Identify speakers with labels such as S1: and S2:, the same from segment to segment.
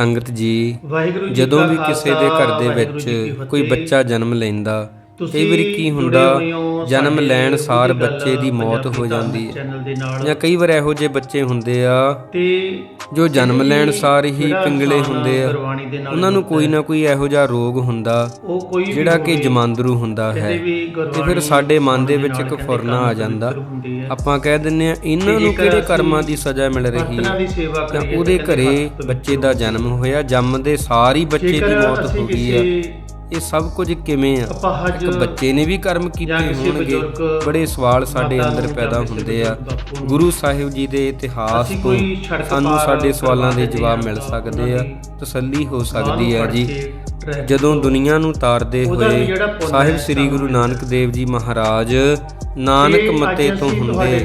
S1: ਸੰਗਤ ਜੀ
S2: ਵਾਹਿਗੁਰੂ ਜੀ
S1: ਜਦੋਂ ਵੀ ਕਿਸੇ ਦੇ ਘਰ ਦੇ ਵਿੱਚ ਕੋਈ। ਬੱਚਾ ਜਨਮ ਲੈਂਦਾ ਕਈ ਵਾਰੀ ਕੀ ਹੁੰਦਾ ਜਨਮ ਲੈਣ ਸਾਰ ਬੱਚੇ ਦੀ ਮੌਤ ਹੋ ਜਾਂਦੀ ਹੈ। ਜਾਂ ਕਈ ਵਾਰ ਇਹੋ ਜਿਹੇ ਬੱਚੇ ਹੁੰਦੇ ਆ
S2: ਤੇ
S1: ਜੋ ਜਨਮ ਲੈਣ ਸਾਰ ਹੀ ਪਿੰਗਲੇ ਹੁੰਦੇ ਆ। ਉਹਨਾਂ ਨੂੰ ਕੋਈ ਨਾ ਕੋਈ ਇਹੋ ਜਿਹਾ ਰੋਗ ਹੁੰਦਾ ਜਿਹੜਾ ਕਿ ਜਮਾਂਦਰੂ ਹੁੰਦਾ ਹੈ। ਤੇ ਫਿਰ ਸਾਡੇ ਮਨ ਦੇ ਵਿੱਚ ਇੱਕ ਫੁਰਨਾ ਆ ਜਾਂਦਾ। ਆਪਾਂ ਕਹਿ ਦਿੰਨੇ ਆ ਇਹਨਾਂ ਨੂੰ ਕਿਹੜੇ ਕਰਮਾਂ ਦੀ ਸਜ਼ਾ ਮਿਲ ਰਹੀ ਹੈ?
S2: ਕਰੀਏ
S1: ਉਹਦੇ
S2: ਤਾਂ
S1: ਘਰੇ ਬੱਚੇ ਦਾ ਜਨਮ ਹੋਇਆ ਜੰਮਦੇ ਸਾਰ ਹੀ ਬੱਚੇ ਦੀ ਮੌਤ ਹੋ ਗਈ ਆ ਇਹ ਸਭ ਕੁਝ ਕਿਵੇਂ ਆ? ਇੱਕ ਬੱਚੇ ਨੇ ਵੀ ਕਰਮ ਕੀਤੇ ਹੋਣਗੇ। ਬੜੇ ਸਵਾਲ ਸਾਡੇ ਅੰਦਰ ਪੈਦਾ ਹੁੰਦੇ ਆ। ਗੁਰੂ ਸਾਹਿਬ ਜੀ ਦੇ ਇਤਿਹਾਸ ਤੋਂ ਸਾਨੂੰ ਸਾਡੇ ਸਵਾਲਾਂ ਦੇ ਜਵਾਬ ਮਿਲ ਸਕਦੇ ਆ। ਤਸੱਲੀ ਹੋ ਸਕਦੀ
S2: ਫੜ
S1: ਜੀ। ਜਦੋਂ ਦੁਨੀਆ ਨੂੰ ਤਾਰਦੇ ਹੋਏ ਸਾਹਿਬ ਸ੍ਰੀ ਗੁਰੂ ਨਾਨਕ ਦੇਵ ਜੀ ਮਹਾਰਾਜ ਨਾਨਕ ਮੱਤੇ ਤੋਂ ਹੁੰਦੇ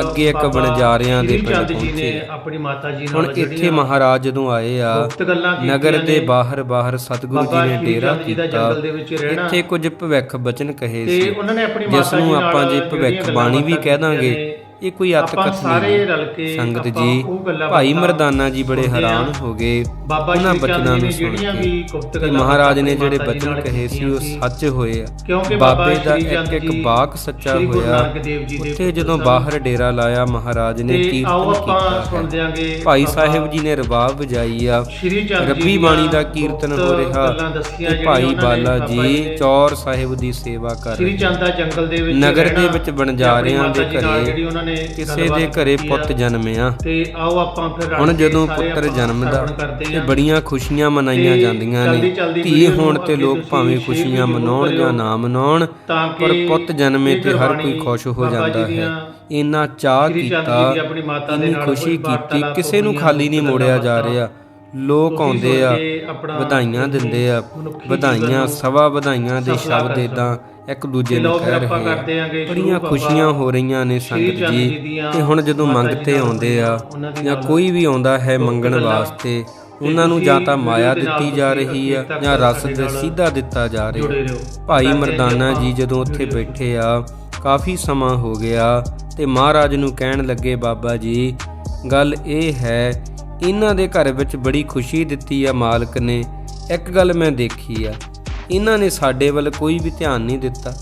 S1: ਅੱਗੇ ਇੱਕ ਬਣਜਾਰਿਆਂ ਦੇ ਪਿੰਡ ਪਹੁੰਚੇ
S2: ਨੇ ਆਪਣੀ ਮਾਤਾ ਜੀ ਨਾਲ
S1: ਹੁਣ ਇੱਥੇ ਮਹਾਰਾਜ ਜਦੋਂ ਆਏ ਆ ਨਗਰ ਦੇ। ਬਾਹਰ ਬਾਹਰ ਸਤਿਗੁਰੂ ਜੀ ਨੇ ਡੇਰਾ ਕੀਤਾ। ਇੱਥੇ ਕੁਝ ਭਵਿੱਖ ਬਚਨ ਕਹੇ ਸੀ। ਜਿਸ ਨੂੰ ਆਪਾਂ ਜੇ ਭਵਿੱਖ ਬਾਣੀ ਵੀ ਕਹਿ ਦਾਂਗੇ ਇਹ ਕੋਈ ਅਤ
S2: ਆਪਾਂ
S1: ਕਥ
S2: ਸਾਰੇ
S1: ਨਹੀਂ
S2: ਰਲ ਕੇ
S1: ਸੰਗਤ ਜੀ ਭਾਈ ਮਰਦਾਨਾ ਜੀ ਬੜੇ ਹੈਰਾਨ
S2: ਹਾਂ।
S1: ਗਏ
S2: ਬਾਬਾ
S1: ਉਹਨਾਂ ਬਚਨਾਂ ਨੂੰ ਸੁਣ ਕੇ ਮਹਾਰਾਜ ਨੇ ਜਿਹੜੇ ਬਚਨ ਕਹੇ ਸੀ ਉਹ ਸੱਚ ਹੋਏ ਆ।
S2: ਕਿਉਂਕਿ
S1: ਬਾਬੇ ਦਾ ਇੱਕ ਇੱਕ ਬਾਕ ਸੱਚਾ ਹੋਇਆ। ਉੱਥੇ ਜਦੋਂ। ਬਾਹਰ ਡੇਰਾ ਲਾਇਆ ਮਹਾਰਾਜ ਨੇ ਕੀਰਤਨ ਕੀਤਾ ਭਾਈ ਸਾਹਿਬ ਜੀ ਨੇ ਰਬਾਬ ਵਜਾਈ ਆ। ਰੱਬੀ ਬਾਣੀ ਦਾ ਕੀਰਤਨ ਹੋ ਰਿਹਾ ਤੇ ਭਾਈ ਬਾਲਾ ਜੀ ਚੌਰ ਸਾਹਿਬ ਦੀ ਸੇਵਾ ਕਰ
S2: ਸ਼੍ਰੀ
S1: ਰਹੇ
S2: ਚੰਦ ਦਾ ਜੰਗਲ ਦੇ ਵਿੱਚ
S1: ਨਗਰ ਦੇ ਵਿੱਚ ਬਣਜਾਰਿਆਂ ਦੇ ਘਰੇ।
S2: ਜਿਹੜੀ ਉਹਨਾਂ ਨੇ
S1: ਕਿਸੇ ਦੇ ਘਰੇ। ਪੁੱਤ ਜਨਮਿਆ
S2: ਤੇ ਆਓ ਆਪਾਂ ਫਿਰ
S1: ਹੁਣ ਜਦੋਂ ਪੁੱਤਰ ਜਨਮਦਾ ਤੇ। ਬੜੀਆਂ ਖੁਸ਼ੀਆਂ ਮਨਾਈਆਂ ਜਾਂਦੀਆਂ ਨੇ ਧੀ ਹੋਣ ਤੇ ਲੋਕ ਭਾਵੇਂ ਖੁਸ਼ੀਆਂ ਮਨਾਉਣ ਜਾਂ। ਨਾ ਮਨਾਉਣ ਪਰ ਪੁੱਤ ਜਨਮੇ ਤੇ ਹਰ ਕੋਈ ਖੁਸ਼ ਹੋ ਜਾਂਦਾ ਹੈ ਇੰਨਾ ਚਾਹ ਕੀਤਾ
S2: ਜੀ ਦੀ ਆਪਣੀ ਮਾਤਾ ਦੇ
S1: ਇੰਨੀ
S2: ਨਾਲ
S1: ਖੁਸ਼ੀ ਕੀਤੀ ਕਿਸੇ ਨੂੰ ਖਾਲੀ ਨਹੀਂ ਮੋੜਿਆ ਜਾ ਰਿਹਾ ਲੋਕ ਆਉਂਦੇ ਆ ਵਧਾਈਆਂ ਦਿੰਦੇ ਆ ਵਧਾਈਆਂ ਸਵਾ ਵਧਾਈਆਂ ਦੇ ਸ਼ਬਦ ਇਦਾਂ ਇੱਕ ਦੂਜੇ ਨੂੰ ਕਹਿ ਰਹੇ ਆ। ਬੜੀਆਂ ਖੁਸ਼ੀਆਂ ਹੋ ਰਹੀਆਂ ਨੇ ਸੰਗਤ
S2: ਜੀ।
S1: ਤੇ ਹੁਣ ਜਦੋਂ ਮੰਗਤੇ ਆਉਂਦੇ ਆ ਜਾਂ ਕੋਈ ਵੀ ਆਉਂਦਾ ਹੈ ਮੰਗਣ ਵਾਸਤੇ ਉਹਨਾਂ ਨੂੰ ਜਾਂ ਤਾਂ ਮਾਇਆ ਦਿੱਤੀ ਜਾ ਰਹੀ ਆ ਜਾਂ ਰਸ ਦੇ ਸਿੱਧਾ ਦਿੱਤਾ ਜਾ ਰਿਹਾ। ਭਾਈ ਮਰਦਾਨਾ ਜੀ ਜਦੋਂ ਉੱਥੇ ਬੈਠੇ ਆ ਕਾਫੀ ਸਮਾਂ ਹੋ ਗਿਆ ਤੇ ਮਹਾਰਾਜ ਨੂੰ ਕਹਿਣ ਲੱਗੇ ਬਾਬਾ ਜੀ ਗੱਲ ਇਹ ਹੈ ਇਹਨਾਂ ਦੇ ਘਰ ਵਿੱਚ ਬੜੀ ਖੁਸ਼ੀ ਦਿੱਤੀ ਆ ਮਾਲਕ ਨੇ। ਇੱਕ ਗੱਲ ਮੈਂ ਦੇਖੀ ਆ। ਇਹਨਾਂ ਨੇ ਸਾਡੇ ਵੱਲ ਕੋਈ ਵੀ ਧਿਆਨ ਨਹੀਂ ਦਿੱਤਾ।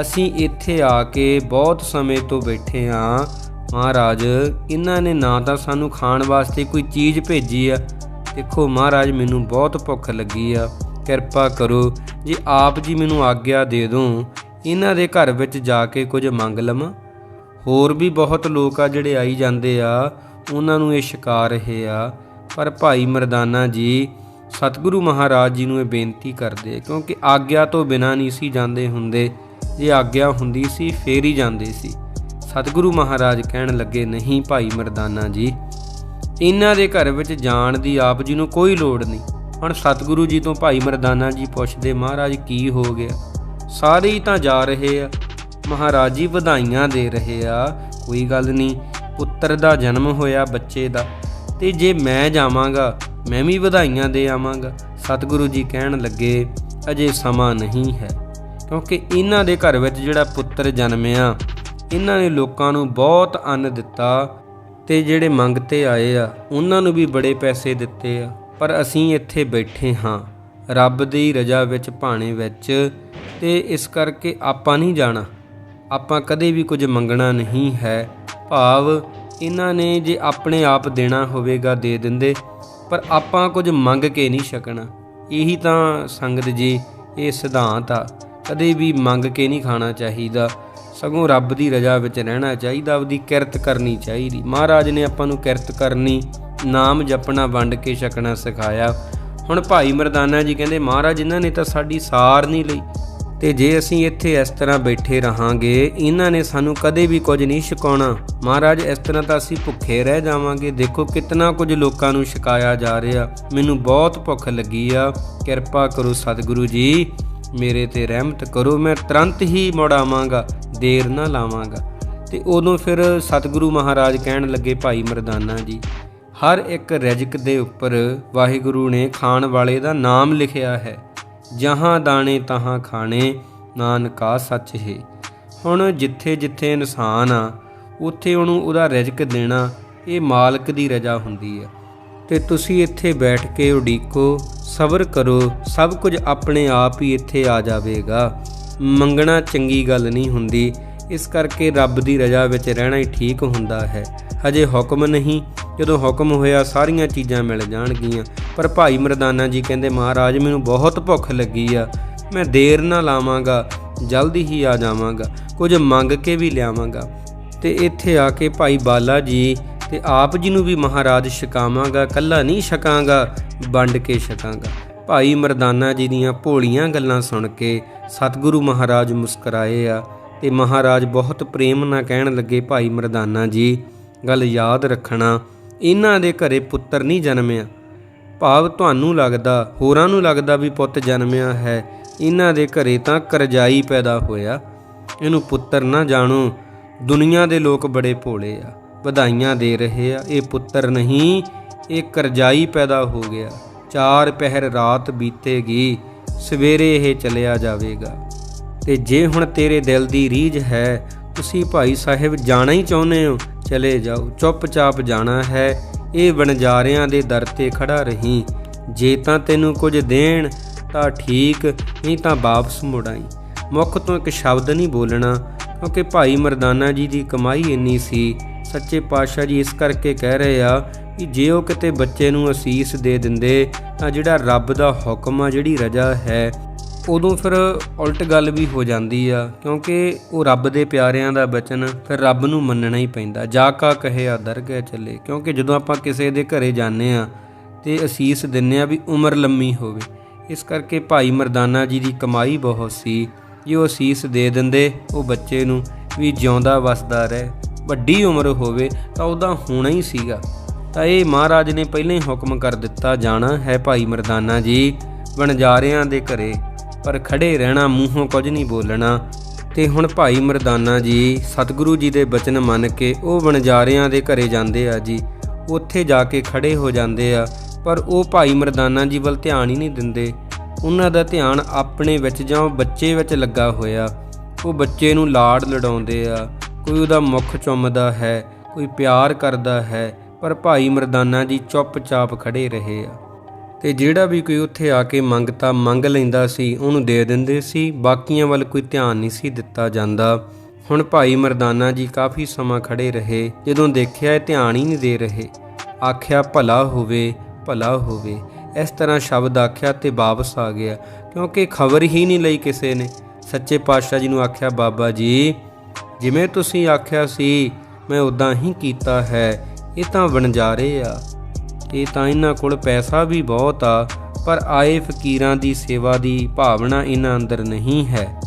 S1: ਅਸੀਂ ਇੱਥੇ ਆ ਕੇ ਬਹੁਤ ਸਮੇਂ ਤੋਂ ਬੈਠੇ ਆ ਮਹਾਰਾਜ, ਇਹਨਾਂ ਨੇ ਨਾ ਤਾਂ ਸਾਨੂੰ ਖਾਣ ਵਾਸਤੇ ਕੋਈ ਚੀਜ਼ ਭੇਜੀ ਆ। ਦੇਖੋ ਮਹਾਰਾਜ, ਮੈਨੂੰ ਬਹੁਤ ਭੁੱਖ ਲੱਗੀ ਆ। ਕਿਰਪਾ ਕਰੋ, ਜੇ ਆਪ ਜੀ ਮੈਨੂੰ ਆਗਿਆ ਦੇ ਦੋ, ਇਹਨਾਂ ਦੇ ਘਰ ਵਿੱਚ ਜਾ ਕੇ ਕੁਝ ਮੰਗ ਲਵਾਂ। ਹੋਰ ਵੀ ਬਹੁਤ ਲੋਕ ਆ ਜਿਹੜੇ ਆਈ ਜਾਂਦੇ ਆ। ਉਹਨਾਂ ਨੂੰ ਇਹ ਸ਼ਿਕਾਰ ਰਹੇ ਆ। ਪਰ ਭਾਈ ਮਰਦਾਨਾ ਜੀ, ਸਤਿਗੁਰੂ ਮਹਾਰਾਜ ਜੀ ਨੂੰ ਇਹ ਬੇਨਤੀ ਕਰਦੇ ਕਿਉਂਕਿ ਆਗਿਆ ਤੋਂ ਬਿਨਾਂ ਨਹੀਂ ਸੀ ਜਾਂਦੇ ਹੁੰਦੇ। ਜੇ ਆਗਿਆ ਹੁੰਦੀ ਸੀ, ਫੇਰ ਹੀ ਜਾਂਦੇ ਸੀ। ਸਤਿਗੁਰੂ ਮਹਾਰਾਜ ਕਹਿਣ ਲੱਗੇ, ਨਹੀਂ ਭਾਈ ਮਰਦਾਨਾ ਜੀ, ਇਹਨਾਂ ਦੇ ਘਰ ਵਿੱਚ ਜਾਣ ਦੀ ਆਪ ਜੀ ਨੂੰ ਕੋਈ ਲੋੜ ਨਹੀਂ। ਹੁਣ ਸਤਿਗੁਰੂ ਜੀ ਤੋਂ ਭਾਈ ਮਰਦਾਨਾ ਜੀ ਪੁੱਛਦੇ, ਮਹਾਰਾਜ, ਕੀ ਹੋ ਗਿਆ? ਸਾਰੇ ਹੀ ਤਾਂ ਜਾ ਰਹੇ ਆ। ਮਹਾਰਾਜ ਜੀ ਵਧਾਈਆਂ ਦੇ ਰਹੇ ਆ। ਕੋਈ ਗੱਲ ਨਹੀਂ। ਪੁੱਤਰ ਦਾ ਜਨਮ ਹੋਇਆ ਬੱਚੇ ਦਾ, ਤੇ ਜੇ ਮੈਂ ਜਾਵਾਂਗਾ, ਮੈਂ ਵੀ ਵਧਾਈਆਂ ਦੇ ਆਵਾਂਗਾ। ਸਤਿਗੁਰੂ ਜੀ ਕਹਿਣ ਲੱਗੇ, ਅਜੇ ਸਮਾਂ ਨਹੀਂ ਹੈ, ਕਿਉਂਕਿ ਇਹਨਾਂ ਦੇ ਘਰ ਵਿੱਚ ਜਿਹੜਾ ਪੁੱਤਰ ਜਨਮਿਆ, ਇਹਨਾਂ ਨੇ ਲੋਕਾਂ ਨੂੰ ਬਹੁਤ ਅੰਨ ਦਿੱਤਾ, ਤੇ ਜਿਹੜੇ ਮੰਗਤੇ ਆਏ ਆ, ਉਹਨਾਂ ਨੂੰ ਵੀ ਬੜੇ ਪੈਸੇ ਦਿੱਤੇ ਆ। ਪਰ ਅਸੀਂ ਇੱਥੇ ਬੈਠੇ ਹਾਂ, ਰੱਬ ਦੀ ਰਜ਼ਾ ਵਿੱਚ ਭਾਣੇ ਵਿੱਚ, ਤੇ ਇਸ ਕਰਕੇ ਆਪਾਂ ਨਹੀਂ ਜਾਣਾ। ਆਪਾਂ ਕਦੇ ਵੀ ਕੁਝ ਮੰਗਣਾ ਨਹੀਂ ਹੈ। ਭਾਵ ਇਹਨਾਂ ਨੇ ਜੇ ਆਪਣੇ ਆਪ ਦੇਣਾ ਹੋਵੇਗਾ ਦੇ ਦਿੰਦੇ, ਪਰ ਆਪਾਂ ਕੁਝ ਮੰਗ ਕੇ ਨਹੀਂ ਸਕਣਾ ਇਹੀ ਤਾਂ ਸੰਗਤ ਜੀ, ਇਹ ਸਿਧਾਂਤ ਆ। ਕਦੇ ਵੀ ਮੰਗ ਕੇ ਨਹੀਂ ਖਾਣਾ ਚਾਹੀਦਾ। ਸਗੋਂ ਰੱਬ ਦੀ ਰਜ਼ਾ ਵਿੱਚ ਰਹਿਣਾ ਚਾਹੀਦਾ, ਆਪਦੀ ਕਿਰਤ ਕਰਨੀ ਚਾਹੀਦੀ। ਮਹਾਰਾਜ ਨੇ ਆਪਾਂ ਨੂੰ ਕਿਰਤ ਕਰਨੀ, ਨਾਮ ਜਪਣਾ, ਵੰਡ ਕੇ ਛਕਣਾ ਸਿਖਾਇਆ। ਹੁਣ ਭਾਈ ਮਰਦਾਨਾ ਜੀ ਕਹਿੰਦੇ, ਮਹਾਰਾਜ, ਇਹਨਾਂ ਨੇ ਤਾਂ ਸਾਡੀ ਸਾਰ ਨਹੀਂ ਲਈ। ਤੇ ਜੇ ਅਸੀਂ ਇੱਥੇ ਇਸ ਤਰ੍ਹਾਂ ਬੈਠੇ ਰਹਾਂਗੇ, ਇਹਨਾਂ ਨੇ ਸਾਨੂੰ ਕਦੇ ਵੀ ਕੁਝ ਨਹੀਂ ਛਕਾਉਣਾ। ਮਹਾਰਾਜ, ਇਸ ਤਰ੍ਹਾਂ ਤਾਂ ਅਸੀਂ ਭੁੱਖੇ ਰਹਿ ਜਾਵਾਂਗੇ। ਦੇਖੋ ਕਿੰਨਾ ਕੁਝ ਲੋਕਾਂ ਨੂੰ ਛਕਾਇਆ ਜਾ ਰਿਹਾ। ਮੈਨੂੰ ਬਹੁਤ ਭੁੱਖ ਲੱਗੀ ਆ। ਕਿਰਪਾ ਕਰੋ ਸਤਿਗੁਰੂ ਜੀ, ਮੇਰੇ ਤੇ ਰਹਿਮਤ ਕਰੋ। ਮੈਂ ਤੁਰੰਤ ਹੀ ਮੁੜ ਆਵਾਂਗਾ, ਦੇਰ ਨਾ ਲਾਵਾਂਗਾ। ਤੇ ਉਦੋਂ ਫਿਰ ਸਤਿਗੁਰੂ ਮਹਾਰਾਜ ਕਹਿਣ ਲੱਗੇ, ਭਾਈ ਮਰਦਾਨਾ ਜੀ, ਹਰ ਇੱਕ ਰਜਕ ਦੇ ਉੱਪਰ ਵਾਹਿਗੁਰੂ ਨੇ ਖਾਣ ਵਾਲੇ ਦਾ ਨਾਮ ਲਿਖਿਆ ਹੈ। ਜਹਾਂ ਦਾਣੇ ਤਹਾਂ ਖਾਣੇ, ਨਾਨਕਾ ਸੱਚ ਹੈ। ਹੁਣ ਜਿੱਥੇ ਜਿੱਥੇ ਇਨਸਾਨ ਆ, ਉੱਥੇ ਉਹਨੂੰ ਉਹਦਾ ਰਿਜ਼ਕ ਦੇਣਾ, ਇਹ ਮਾਲਕ ਦੀ ਰਜ਼ਾ ਹੁੰਦੀ ਹੈ ਤੇ ਤੁਸੀਂ ਇੱਥੇ ਬੈਠ ਕੇ ਉਡੀਕੋ, ਸਬਰ ਕਰੋ, ਸਭ ਕੁਝ ਆਪਣੇ ਆਪ ਹੀ ਇੱਥੇ ਆ ਜਾਵੇਗਾ। ਮੰਗਣਾ ਚੰਗੀ ਗੱਲ ਨਹੀਂ ਹੁੰਦੀ ਇਸ ਕਰਕੇ ਰੱਬ ਦੀ ਰਜ਼ਾ ਵਿੱਚ ਰਹਿਣਾ ਹੀ ਠੀਕ ਹੁੰਦਾ ਹੈ। ਹਜੇ ਹੁਕਮ ਨਹੀਂ, ਜਦੋਂ ਹੁਕਮ ਹੋਇਆ ਸਾਰੀਆਂ ਚੀਜ਼ਾਂ ਮਿਲ ਜਾਣਗੀਆਂ। ਪਰ ਭਾਈ ਮਰਦਾਨਾ ਜੀ ਕਹਿੰਦੇ, ਮਹਾਰਾਜ, ਮੈਨੂੰ ਬਹੁਤ ਭੁੱਖ ਲੱਗੀ ਆ। ਮੈਂ ਦੇਰ ਨਾ ਲਾਵਾਂਗਾ, ਜਲਦੀ ਹੀ ਆ ਜਾਵਾਂਗਾ। ਕੁਝ ਮੰਗ ਕੇ ਵੀ ਲਿਆਵਾਂਗਾ। ਤੇ ਇੱਥੇ ਆ ਕੇ ਭਾਈ ਬਾਲਾ ਜੀ ਤੇ ਆਪ ਜੀ ਨੂੰ ਵੀ ਮਹਾਰਾਜ ਛਕਾਵਾਂਗਾ, ਕੱਲਾ ਨਹੀਂ ਛਕਾਂਗਾ, ਵੰਡ ਕੇ ਛਕਾਂਗਾ। ਭਾਈ ਮਰਦਾਨਾ ਜੀ ਦੀਆਂ ਭੋਲੀਆਂ ਗੱਲਾਂ ਸੁਣ ਕੇ ਸਤਿਗੁਰੂ ਮਹਾਰਾਜ ਮੁਸਕਰਾਏ ਆ। ਤੇ ਮਹਾਰਾਜ ਬਹੁਤ ਪ੍ਰੇਮ ਨਾਲ ਕਹਿਣ ਲੱਗੇ, ਭਾਈ ਮਰਦਾਨਾ ਜੀ, ਗੱਲ ਯਾਦ ਰੱਖਣਾ, ਇਹਨਾਂ ਦੇ ਘਰੇ ਪੁੱਤਰ ਨਹੀਂ ਜਨਮਿਆ। ਭਾਵ ਤੁਹਾਨੂੰ ਲੱਗਦਾ, ਹੋਰਾਂ ਨੂੰ ਲੱਗਦਾ ਵੀ ਪੁੱਤ ਜਨਮਿਆ ਹੈ, ਇਹਨਾਂ ਦੇ ਘਰੇ ਤਾਂ ਕਰਜਾਈ ਪੈਦਾ ਹੋਇਆ। ਇਹਨੂੰ ਪੁੱਤਰ ਨਾ ਜਾਣੋ, ਦੁਨੀਆ ਦੇ ਲੋਕ ਬੜੇ ਭੋਲੇ ਆ, ਵਧਾਈਆਂ ਦੇ ਰਹੇ ਆ। ਇਹ ਪੁੱਤਰ ਨਹੀਂ, ਇਹ ਕਰਜਾਈ ਪੈਦਾ ਹੋ ਗਿਆ। ਚਾਰ ਪਹਿਰ ਰਾਤ ਬੀਤੇਗੀ, ਸਵੇਰੇ ਇਹ ਚਲਿਆ ਜਾਵੇਗਾ। ਤੇ ਜੇ ਹੁਣ ਤੇਰੇ ਦਿਲ ਦੀ ਰੀਝ ਹੈ, ਤੁਸੀਂ ਭਾਈ ਸਾਹਿਬ ਜਾਣਾ ਹੀ ਚਾਹੁੰਦੇ ਹੋ, ਚਲੇ ਜਾਓ, ਚੁੱਪਚਾਪ ਜਾਣਾ ਹੈ। ਇਹ ਵਣਜਾਰਿਆਂ ਦੇ ਦਰ ਤੇ ਖੜਾ ਰਹੀਂ, ਜੇ ਤਾਂ ਤੈਨੂੰ ਕੁਝ ਦੇਣ ਤਾਂ ਠੀਕ, ਨਹੀਂ ਤਾਂ ਵਾਪਸ ਮੁੜਾਈ ਮੁੱਖ ਤੋਂ ਇੱਕ ਸ਼ਬਦ ਨਹੀਂ ਬੋਲਣਾ, ਕਿਉਂਕਿ ਭਾਈ ਮਰਦਾਨਾ ਜੀ ਦੀ ਕਮਾਈ ਇੰਨੀ ਸੀ। ਸੱਚੇ ਪਾਤਸ਼ਾਹ ਜੀ ਇਸ ਕਰਕੇ ਕਹਿ ਰਹੇ ਆ ਕਿ ਜੇ ਉਹ ਕਿਤੇ ਬੱਚੇ ਨੂੰ ਅਸੀਸ ਦੇ ਦਿੰਦੇ, ਤਾਂ ਜਿਹੜਾ ਰੱਬ ਦਾ ਹੁਕਮ ਆ, ਜਿਹੜੀ ਰਜ਼ਾ ਹੈ ਉਦੋਂ ਫਿਰ ਉਲਟ ਗੱਲ ਵੀ ਹੋ ਜਾਂਦੀ ਆ, ਕਿਉਂਕਿ ਉਹ ਰੱਬ ਦੇ ਪਿਆਰਿਆਂ ਦਾ ਬਚਨ ਫਿਰ ਰੱਬ ਨੂੰ ਮੰਨਣਾ ਹੀ ਪੈਂਦਾ, ਜਾ ਕਾ ਕਹੇ ਆ ਦਰਗਹਿ ਚੱਲੇ। ਕਿਉਂਕਿ ਜਦੋਂ ਆਪਾਂ ਕਿਸੇ ਦੇ ਘਰੇ ਜਾਂਦੇ ਆ ਤੇ ਅਸੀਸ ਦਿੰਨੇ ਆ ਵੀ ਉਮਰ ਲੰਮੀ ਹੋਵੇ, ਇਸ ਕਰਕੇ ਭਾਈ ਮਰਦਾਨਾ ਜੀ ਦੀ ਕਮਾਈ ਬਹੁਤ ਸੀ। ਜੇ ਉਹ ਅਸੀਸ ਦੇ ਦਿੰਦੇ ਉਹ ਬੱਚੇ ਨੂੰ ਵੀ ਜਿਉਂਦਾ ਵਸਦਾ ਰਹੇ, ਵੱਡੀ ਉਮਰ ਹੋਵੇ ਤਾਂ ਉਹਦਾ ਹੋਣਾ ਹੀ ਸੀਗਾ। ਤਾਂ ਇਹ ਮਹਾਰਾਜ ਨੇ ਪਹਿਲਾਂ ਹੀ ਹੁਕਮ ਕਰ ਦਿੱਤਾ, ਜਾਣਾ ਹੈ ਭਾਈ ਮਰਦਾਨਾ ਜੀ ਵਣਜਾਰਿਆਂ ਦੇ ਘਰੇ। ਪਰ ਖੜੇ ਰਹਿਣਾ ਮੂੰਹੋਂ ਕੁਝ ਨਹੀਂ ਬੋਲਣਾ। ਤੇ ਹੁਣ ਭਾਈ ਮਰਦਾਨਾ ਜੀ, ਸਤਿਗੁਰੂ ਜੀ ਦੇ ਬਚਨ ਮੰਨ ਕੇ ਉਹ ਵਣਜਾਰਿਆਂ ਦੇ ਘਰੇ ਜਾਂਦੇ ਆ ਜੀ। ਉੱਥੇ ਜਾ ਕੇ ਖੜੇ ਹੋ ਜਾਂਦੇ ਆ, ਪਰ ਉਹ ਭਾਈ ਮਰਦਾਨਾ ਜੀ ਵੱਲ ਧਿਆਨ ਹੀ ਨਹੀਂ ਦਿੰਦੇ। ਉਹਨਾਂ ਦਾ ਧਿਆਨ ਆਪਣੇ ਵਿੱਚ ਜਾਂ ਉਹ ਬੱਚੇ ਵਿੱਚ ਲੱਗਾ ਹੋਇਆ। ਉਹ ਬੱਚੇ ਨੂੰ ਲਾੜ ਲੜਾਉਂਦੇ ਆ। ਕੋਈ ਉਹਦਾ ਮੁਖ ਚੁੰਮਦਾ ਹੈ, ਕੋਈ ਪਿਆਰ ਕਰਦਾ ਹੈ, ਪਰ ਭਾਈ ਮਰਦਾਨਾ ਜੀ ਚੁੱਪਚਾਪ ਖੜੇ ਰਹੇ ਆ। ਤੇ ਜਿਹੜਾ ਵੀ ਕੋਈ ਉੱਥੇ ਆ ਕੇ ਮੰਗਤਾ, ਮੰਗ ਲੈਂਦਾ ਸੀ, ਉਹਨੂੰ ਦੇ ਦਿੰਦੇ ਸੀ। ਬਾਕੀਆਂ ਵੱਲ ਕੋਈ ਧਿਆਨ ਨਹੀਂ ਸੀ ਦਿੱਤਾ ਜਾਂਦਾ। ਹੁਣ ਭਾਈ ਮਰਦਾਨਾ ਜੀ ਕਾਫੀ ਸਮਾਂ ਖੜੇ ਰਹੇ। ਜਦੋਂ ਦੇਖਿਆ ਇਹ ਧਿਆਨ ਹੀ ਨਹੀਂ ਦੇ ਰਹੇ। ਆਖਿਆ, ਭਲਾ ਹੋਵੇ ਭਲਾ ਹੋਵੇ। ਇਸ ਤਰ੍ਹਾਂ ਸ਼ਬਦ ਆਖਿਆ ਤੇ ਵਾਪਸ ਆ ਗਿਆ। ਕਿਉਂਕਿ ਖਬਰ ਹੀ ਨਹੀਂ ਲਈ ਕਿਸੇ ਨੇ। ਸੱਚੇ ਪਾਤਸ਼ਾਹ ਜੀ ਨੂੰ ਆਖਿਆ, ਬਾਬਾ ਜੀ, ਜਿਵੇਂ ਤੁਸੀਂ ਆਖਿਆ ਸੀ, ਮੈਂ ਉਦਾਂ ਹੀ ਕੀਤਾ ਹੈ। ਇਹ ਤਾਂ ਵਣਜਾਰੇ ਆ। ਇਹ ਤਾਂ ਇਹਨਾਂ ਕੋਲ ਪੈਸਾ ਵੀ ਬਹੁਤ ਆ, ਪਰ ਆਏ ਫਕੀਰਾਂ ਦੀ ਸੇਵਾ ਦੀ ਭਾਵਨਾ ਇਹਨਾਂ ਅੰਦਰ ਨਹੀਂ ਹੈ।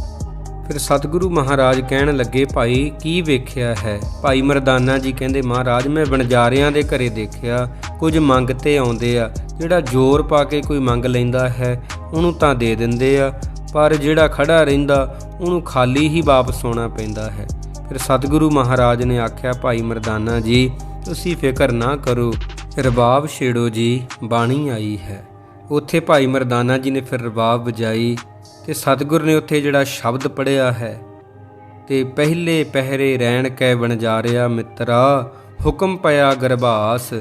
S1: ਫਿਰ ਸਤਿਗੁਰੂ ਮਹਾਰਾਜ ਕਹਿਣ ਲੱਗੇ, ਭਾਈ, ਕੀ ਵੇਖਿਆ ਹੈ? ਭਾਈ ਮਰਦਾਨਾ ਜੀ ਕਹਿੰਦੇ, ਮਹਾਰਾਜ, ਮੈਂ ਵਣਜਾਰਿਆਂ ਦੇ ਘਰੇ ਦੇਖਿਆ, ਕੁਝ ਮੰਗ ਤੇ ਆਉਂਦੇ ਆ। ਜਿਹੜਾ ਜ਼ੋਰ ਪਾ ਕੇ ਕੋਈ ਮੰਗ ਲੈਂਦਾ ਹੈ, ਉਹਨੂੰ ਤਾਂ ਦੇ ਦਿੰਦੇ ਆ, ਪਰ ਜਿਹੜਾ ਖੜਾ ਰਹਿੰਦਾ, ਉਹਨੂੰ ਖਾਲੀ ਹੀ ਵਾਪਸ ਆਉਣਾ ਪੈਂਦਾ ਹੈ। ਫਿਰ ਸਤਿਗੁਰੂ ਮਹਾਰਾਜ ਨੇ ਆਖਿਆ, ਭਾਈ ਮਰਦਾਨਾ ਜੀ, ਤੁਸੀਂ ਫਿਕਰ ਨਾ ਕਰੋ ਰਬਾਬ ਛੇੜੋ ਜੀ, ਬਾਣੀ ਆਈ ਹੈ। ਉੱਥੇ ਭਾਈ ਮਰਦਾਨਾ ਜੀ ਨੇ ਫਿਰ ਰਬਾਬ ਵਜਾਈ ਤੇ ਸਤਿਗੁਰ ਨੇ ਉੱਥੇ ਜਿਹੜਾ ਸ਼ਬਦ ਪੜਿਆ ਹੈ ਤੇ ਪਹਿਲੇ ਪਹਿਰੇ ਰਹਿਣ ਕੈ ਬਣ ਮਿੱਤਰਾ, ਹੁਕਮ ਪਿਆ ਗਰਭਾਸ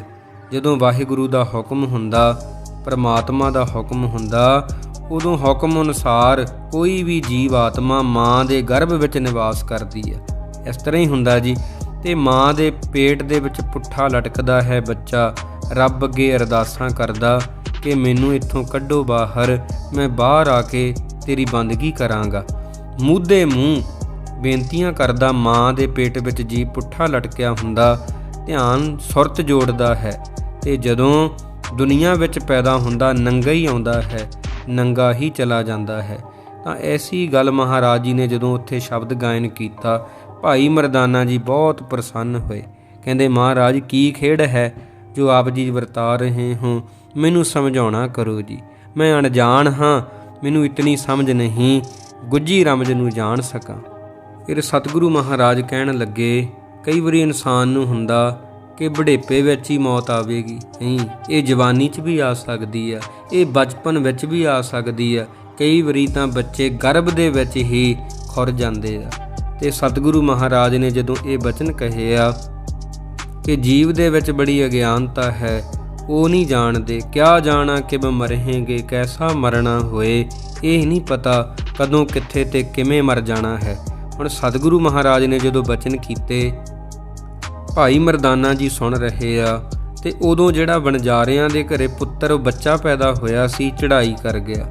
S1: ਜਦੋਂ ਵਾਹਿਗੁਰੂ ਦਾ ਹੁਕਮ ਹੁੰਦਾ, ਪਰਮਾਤਮਾ ਦਾ ਹੁਕਮ ਹੁੰਦਾ, ਉਦੋਂ ਹੁਕਮ ਅਨੁਸਾਰ ਕੋਈ ਵੀ ਜੀਵ ਆਤਮਾ ਮਾਂ ਦੇ ਗਰਭ ਵਿੱਚ ਨਿਵਾਸ ਕਰਦੀ ਹੈ। ਇਸ ਤਰ੍ਹਾਂ ਹੀ ਹੁੰਦਾ ਜੀ ਤੇ ਮਾਂ ਦੇ ਪੇਟ ਦੇ ਵਿੱਚ ਪੁੱਠਾ ਲਟਕਦਾ ਹੈ ਬੱਚਾ। ਰੱਬ ਅੱਗੇ ਅਰਦਾਸਾਂ ਕਰਦਾ ਕਿ ਮੈਨੂੰ ਇੱਥੋਂ ਕੱਢੋ ਬਾਹਰ, ਮੈਂ ਬਾਹਰ ਆ ਕੇ ਤੇਰੀ ਬੰਦਗੀ ਕਰਾਂਗਾ। ਮੂਧੇ ਮੂੰਹ ਬੇਨਤੀਆਂ ਕਰਦਾ ਮਾਂ ਦੇ ਪੇਟ ਵਿੱਚ ਜੀ ਪੁੱਠਾ ਲਟਕਿਆ ਹੁੰਦਾ, ਧਿਆਨ ਸੁਰਤ ਜੋੜਦਾ ਹੈ। ਤੇ ਜਦੋਂ ਦੁਨੀਆ ਵਿੱਚ ਪੈਦਾ ਹੁੰਦਾ, ਨੰਗਾ ਹੀ ਆਉਂਦਾ ਹੈ, ਨੰਗਾ ਹੀ ਚਲਾ ਜਾਂਦਾ ਹੈ। ਤਾਂ ਐਸੀ ਗੱਲ ਮਹਾਰਾਜ ਜੀ ਨੇ ਜਦੋਂ ਉੱਥੇ ਸ਼ਬਦ ਗਾਇਨ ਕੀਤਾ ਭਾਈ ਮਰਦਾਨਾ ਜੀ ਬਹੁਤ ਪ੍ਰਸੰਨ ਹੋਏ। ਕਹਿੰਦੇ, ਮਹਾਰਾਜ, ਕੀ ਖੇਡ ਹੈ ਜੋ ਆਪ ਜੀ ਵਰਤਾ ਰਹੇ ਹੋ? ਮੈਨੂੰ ਸਮਝਾਉਣਾ ਕਰੋ ਜੀ। ਮੈਂ ਅਣਜਾਣ ਹਾਂ, ਮੈਨੂੰ ਇਤਨੀ ਸਮਝ ਨਹੀਂ। ਗੁੱਜੀ ਰਮਜ ਨੂੰ ਜਾਣ ਸਕਾਂ। ਫਿਰ ਸਤਿਗੁਰੂ ਮਹਾਰਾਜ ਕਹਿਣ ਲੱਗੇ, ਕਈ ਵਾਰੀ ਇਨਸਾਨ ਨੂੰ ਹੁੰਦਾ ਕਿ ਬੁਢੇਪੇ ਵਿੱਚ ਹੀ ਮੌਤ ਆਵੇਗੀ। ਨਹੀਂ, ਇਹ ਜਵਾਨੀ 'ਚ ਵੀ ਆ ਸਕਦੀ ਆ, ਇਹ ਬਚਪਨ ਵਿੱਚ ਵੀ ਆ ਸਕਦੀ ਆ। ਕਈ ਵਾਰੀ ਤਾਂ ਬੱਚੇ ਗਰਭ ਦੇ ਵਿੱਚ ਹੀ ਖੁਰ ਜਾਂਦੇ ਆ। ਤੇ ਸਤਿਗੁਰੂ ਮਹਾਰਾਜ ਨੇ ਜਦੋਂ ਇਹ ਬਚਨ ਕਹੇ ਆ ਕਿ ਜੀਵ ਦੇ ਵਿੱਚ ਬੜੀ ਅਗਿਆਨਤਾ ਹੈ, ਉਹ ਨਹੀਂ ਜਾਣਦੇ, ਕਿਆ ਜਾਣਾ ਕਿ ਕਿਬ ਮਰਹੇਂਗੇ ਕੈਸਾ ਮਰਨਾ ਹੋਏ, ਇਹ ਨਹੀਂ ਪਤਾ ਕਦੋਂ, ਕਿੱਥੇ ਤੇ ਕਿਵੇਂ ਮਰ ਜਾਣਾ ਹੈ। ਹੁਣ ਸਤਿਗੁਰੂ ਮਹਾਰਾਜ ਨੇ ਜਦੋਂ ਬਚਨ ਕੀਤੇ, ਭਾਈ ਮਰਦਾਨਾ ਜੀ ਸੁਣ ਰਹੇ ਆ ਤੇ ਉਦੋਂ ਜਿਹੜਾ ਵਣਜਾਰਿਆਂ ਦੇ ਘਰੇ ਪੁੱਤਰ ਬੱਚਾ ਪੈਦਾ ਹੋਇਆ ਸੀ, ਚੜ੍ਹਾਈ ਕਰ ਗਿਆ।